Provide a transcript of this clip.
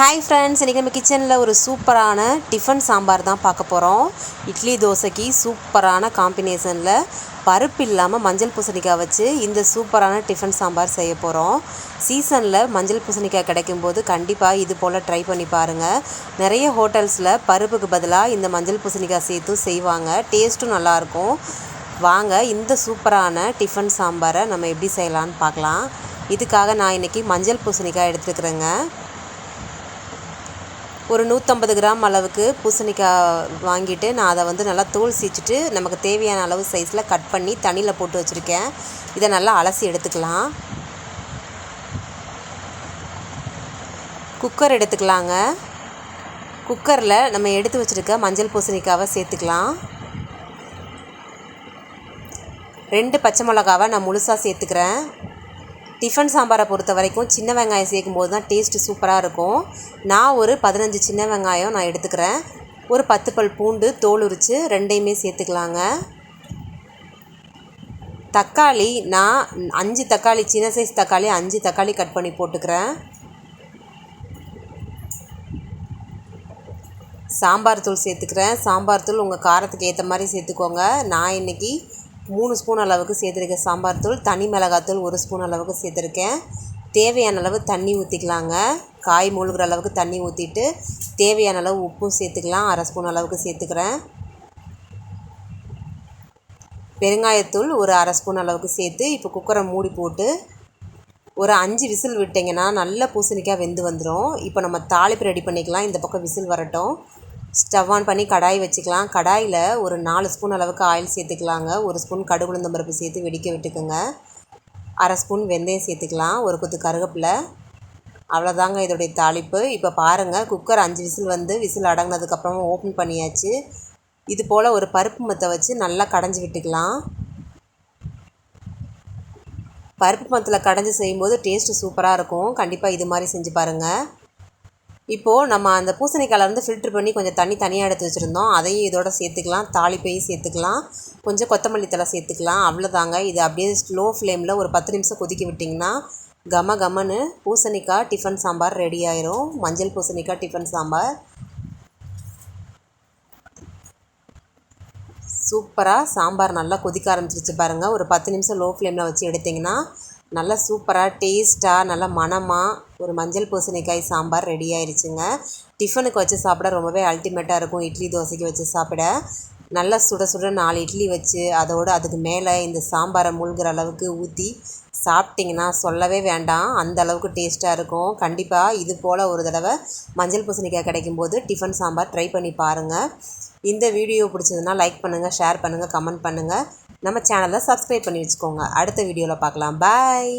Hi friends இன்றைக்கி நம்ம கிச்சனில் ஒரு சூப்பரான டிஃபன் சாம்பார் தான் பார்க்க போகிறோம் இட்லி தோசைக்கு சூப்பரான காம்பினேஷனில் பருப்பு இல்லாமல் மஞ்சள் பூசணிக்காய் வச்சு இந்த சூப்பரான டிஃபன் சாம்பார் செய்ய போகிறோம் சீசனில் மஞ்சள் பூசணிக்காய் கிடைக்கும்போது கண்டிப்பாக இது போல் ட்ரை பண்ணி பாருங்கள் நிறைய ஹோட்டல்ஸில் பருப்புக்கு பதிலாக இந்த மஞ்சள் பூசணிக்காய் சேர்த்தும் செய்வாங்க. டேஸ்ட்டும் நல்லாயிருக்கும் வாங்க இந்த சூப்பரான டிஃபன் சாம்பாரை நம்ம எப்படி செய்யலான்னு பார்க்கலாம். இதுக்காக நான் இன்றைக்கி மஞ்சள் பூசணிக்காய் எடுத்துக்கிறேங்க ஒரு நூற்றம்பது கிராம் அளவுக்கு பூசணிக்காய் வாங்கிட்டு நான் அதை வந்து நல்லா தோல் சீச்சிட்டு நமக்கு தேவையான அளவு சைஸில் கட் பண்ணி தண்ணியில் போட்டு வச்சுருக்கேன். இதை நல்லா அலசி எடுத்துக்கலாம். குக்கர் எடுத்துக்கலாங்க. குக்கரில் நம்ம எடுத்து வச்சுருக்க மஞ்சள் பூசணிக்காவை சேர்த்துக்கலாம். ரெண்டு பச்சை மிளகாவை நான் முழுசாக சேர்த்துக்கிறேன். டிஃபன் சாம்பாரை பொறுத்த வரைக்கும் சின்ன வெங்காயம் சேர்க்கும் போது தான் டேஸ்ட்டு சூப்பராக இருக்கும். நான் ஒரு பதினஞ்சு சின்ன வெங்காயம் நான் எடுத்துக்கிறேன். ஒரு பத்து பல் பூண்டு தோல் உரித்து ரெண்டையுமே சேர்த்துக்கலாங்க. தக்காளி நான் அஞ்சு தக்காளி சின்ன சைஸ் தக்காளி அஞ்சு தக்காளி கட் பண்ணி போட்டுக்கிறேன். சாம்பார் தூள் சேர்த்துக்கிறேன். சாம்பார் தூள் உங்கள் காரத்துக்கு ஏற்ற மாதிரி சேர்த்துக்கோங்க. நான் இன்றைக்கி மூணு ஸ்பூன் அளவுக்கு சேர்த்துருக்கேன். சாம்பார் தூள் தனி மிளகாத்தூள் ஒரு ஸ்பூன் அளவுக்கு சேர்த்துருக்கேன். தேவையான அளவு தண்ணி ஊற்றிக்கலாங்க காய் மூழ்கிற அளவுக்கு தண்ணி ஊற்றிட்டு தேவையான அளவு உப்பும் சேர்த்துக்கலாம். அரை ஸ்பூன் அளவுக்கு சேர்த்துக்கிறேன். பெருங்காயத்தூள் ஒரு அரை ஸ்பூன் அளவுக்கு சேர்த்து இப்போ குக்கரை மூடி போட்டு ஒரு அஞ்சு விசில் விட்டிங்கன்னா நல்ல பூசணிக்காய் வெந்து வந்துடும் இப்போ நம்ம தாளிப்பு ரெடி பண்ணிக்கலாம். இந்த பக்கம் விசில் வரட்டும். ஸ்டவ் ஆன் பண்ணி கடாய் வச்சுக்கலாம். கடாயில் ஒரு நாலு ஸ்பூன் அளவுக்கு ஆயில் சேர்த்துக்கலாங்க. ஒரு ஸ்பூன் கடுகு உளுந்தம் பருப்பு சேர்த்து வெடிக்க விட்டுக்குங்க. அரை ஸ்பூன் வெந்தயம் சேர்த்துக்கலாம். ஒரு கொத்து கருவேப்பிலை அவ்வளோதாங்க இதோடைய தாளிப்பு. இப்போ பாருங்கள் குக்கர் அஞ்சு விசில் வந்து விசில் அடங்கினதுக்கப்புறமா ஓப்பன் பண்ணியாச்சு. இது போல் ஒரு பருப்பு மத்தை வச்சு நல்லா கடைஞ்சி விட்டுக்கலாம். பருப்பு மத்தில் கடைஞ்சி செய்யும்போது டேஸ்ட்டு சூப்பராக இருக்கும். கண்டிப்பாக இது மாதிரி செஞ்சு பாருங்கள் இப்போது நம்ம அந்த பூசணிக்காயிலேருந்து ஃபில்ட்ரு பண்ணி கொஞ்சம் தண்ணி தனியாக எடுத்து வச்சுருந்தோம். அதையும் இதோட சேர்த்துக்கலாம். தாளிப்பையும் சேர்த்துக்கலாம். கொஞ்சம் கொத்தமல்லி தலை சேர்த்துக்கலாம். அவ்வளோதாங்க இது அப்படியே ஸ்லோ ஃப்ளேமில் ஒரு பத்து நிமிஷம் கொதிக்க விட்டிங்கன்னா கம கமன்னு பூசணிக்காய் டிஃபன் சாம்பார் ரெடி ஆயிரும். மஞ்சள் பூசணிக்காய் டிஃபன் சாம்பார். சூப்பராக சாம்பார் நல்லா கொதிக்க ஆரம்பிச்சிருச்சு பாருங்கள் ஒரு பத்து நிமிஷம் லோ ஃப்ளேமில் வச்சு எடுத்திங்கன்னா நல்லா சூப்பராக டேஸ்ட்டாக நல்லா மணமாக ஒரு மஞ்சள் பூசணிக்காய் சாம்பார் ரெடி ஆயிடுச்சுங்க டிஃபனுக்கு வச்சு சாப்பிட ரொம்பவே அல்டிமேட்டாக இருக்கும். இட்லி தோசைக்கு வச்சு சாப்பிட. நல்லா சுட சுட நாலு இட்லி வச்சு அதோடு அதுக்கு மேலே இந்த சாம்பாரை மூழ்கிற அளவுக்கு ஊற்றி சாப்பிட்டிங்கன்னா சொல்லவே வேண்டாம். அந்த அளவுக்கு டேஸ்ட்டாக இருக்கும். கண்டிப்பாக இது போல் ஒரு தடவை மஞ்சள் பூசணிக்காய் கிடைக்கும்போது டிஃபன் சாம்பார் ட்ரை பண்ணி பாருங்கள் இந்த வீடியோ பிடிச்சதுன்னா லைக் பண்ணுங்கள் ஷேர் பண்ணுங்கள் கமெண்ட் பண்ணுங்கள் நம்ம சேனலை சப்ஸ்கிரைப் பண்ணி வச்சுக்கோங்க. அடுத்த வீடியோவில் பார்க்கலாம். பாய்